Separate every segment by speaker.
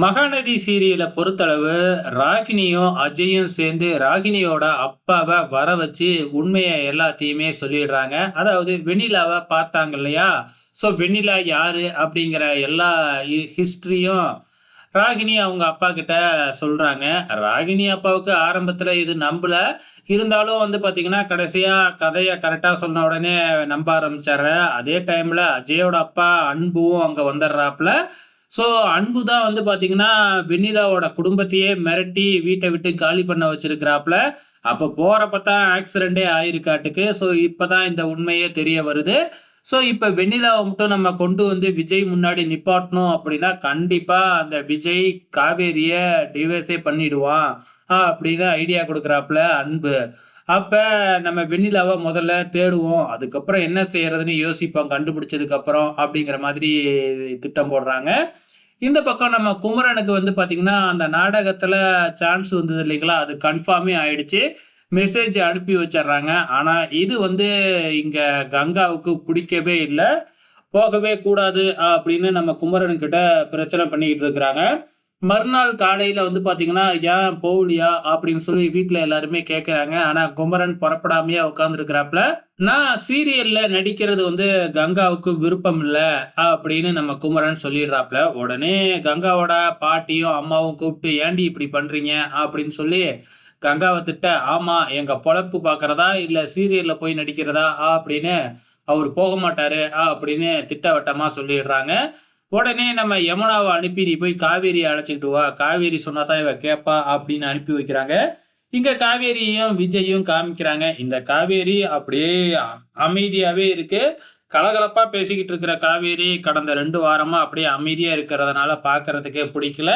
Speaker 1: மகாநதி சீரியலை பொறுத்தளவு ராகினியும் அஜயும் சேர்ந்து ராகினியோட அப்பாவை வர வச்சு உண்மையை எல்லாத்தையுமே சொல்லிடுறாங்க. அதாவது வெண்ணிலாவை பார்த்தாங்க இல்லையா? ஸோ வெண்ணிலா யாரு? அப்படிங்கிற எல்லா ஹிஸ்ட்ரியும் ராகினி அவங்க அப்பா கிட்ட சொல்கிறாங்க ராகினி அப்பாவுக்கு ஆரம்பத்தில் இது நம்பல. இருந்தாலும் வந்து பார்த்தீங்கன்னா கடைசியாக கதையை கரெக்டாக சொன்ன உடனே நம்ப ஆரம்பிச்சாரு. அதே டைமில் அஜயோட அப்பா அன்பும் அங்கே வந்துடுறாப்புல. ஸோ அன்பு தான் வந்து பார்த்தீங்கன்னா வெண்ணிலாவோட குடும்பத்தையே மிரட்டி வீட்டை விட்டு காலி பண்ண வச்சிருக்கிறாப்புல. அப்போ போகிறப்ப தான் ஆக்சிடெண்ட்டே ஆயிருக்காட்டுக்கு. ஸோ இப்போ தான் இந்த உண்மையே தெரிய வருது. ஸோ இப்போ வெண்ணிலாவை மட்டும் நம்ம கொண்டு வந்து விஜய் முன்னாடி நிப்பாட்டணும் அப்படின்னா கண்டிப்பாக அந்த விஜய் காவேரியை டிவைஸே பண்ணிடுவான் அப்படின்னு ஐடியா கொடுக்குறாப்புல அன்பு. அப்போ நம்ம வெண்ணிலாவை முதல்ல தேடுவோம். அதுக்கப்புறம் என்ன செய்யறதுன்னு யோசிப்போம். கண்டுபிடிச்சதுக்கப்புறம் அப்படிங்கிற மாதிரி திட்டம் போடுறாங்க. இந்த பக்கம் நம்ம குமரனுக்கு வந்து பார்த்திங்கன்னா அந்த நாடகத்தில் சான்ஸ் வந்தது இல்லைங்களா? அது கன்ஃபார்மே ஆயிடுச்சு. மெசேஜ் அனுப்பி வச்சிடுறாங்க. ஆனால் இது வந்து இங்கே கங்காவுக்கு பிடிக்கவே இல்லை. போகவே கூடாது அப்படின்னு நம்ம குமரன்கிட்ட பிரச்சனை பண்ணிக்கிட்டு இருக்கிறாங்க. மறுநாள் காலையில் வந்து பார்த்தீங்கன்னா ஏன் போகலையா? அப்படின்னு சொல்லி வீட்டில் எல்லாருமே கேட்குறாங்க ஆனால் குமரன் புறப்படாமையே உட்காந்துருக்கிறாப்புல நான் சீரியலில் நடிக்கிறது வந்து கங்காவுக்கு விருப்பம் இல்லை அப்படின்னு நம்ம குமரன் சொல்லிடுறாப்புல. உடனே கங்காவோட பாட்டியும் அம்மாவும் கூப்பிட்டு ஏண்டி இப்படி பண்ணுறீங்க அப்படின்னு சொல்லி கங்காவை திட்ட ஆமாம் எங்கள் பொழப்பு பார்க்குறதா இல்லை சீரியலில் போய் நடிக்கிறதா? அப்படின்னு அவர் போக மாட்டாரு அப்படின்னு திட்டவட்டமாக சொல்லிடுறாங்க. உடனே நம்ம யமுனாவை அனுப்பி நீ போய் காவேரியை அழைச்சிக்கிட்டு வா. காவேரி சொன்னா தான் இவ கேட்பா அப்படின்னு அனுப்பி வைக்கிறாங்க. இங்க காவேரியும் விஜயும் காமிக்கிறாங்க. இந்த காவேரி அப்படியே அ- அமைதியாவே இருக்கு. கலகலப்பா பேசிக்கிட்டு இருக்கிற காவேரி கடந்த ரெண்டு வாரமா அப்படியே அமைதியா இருக்கிறதுனால பார்க்கறதுக்கே பிடிக்கல.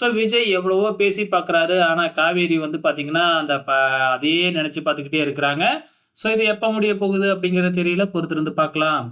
Speaker 1: ஸோ விஜய் எவ்வளவோ பேசி பார்க்குறாரு ஆனால் காவேரி வந்து பார்த்தீங்கன்னா அந்த ப அதையே நினச்சி பார்த்துக்கிட்டே இருக்கிறாங்க. ஸோ இது எப்போ முடிய போகுது அப்படிங்கிறது தெரியல. பொறுத்திருந்து பார்க்கலாம்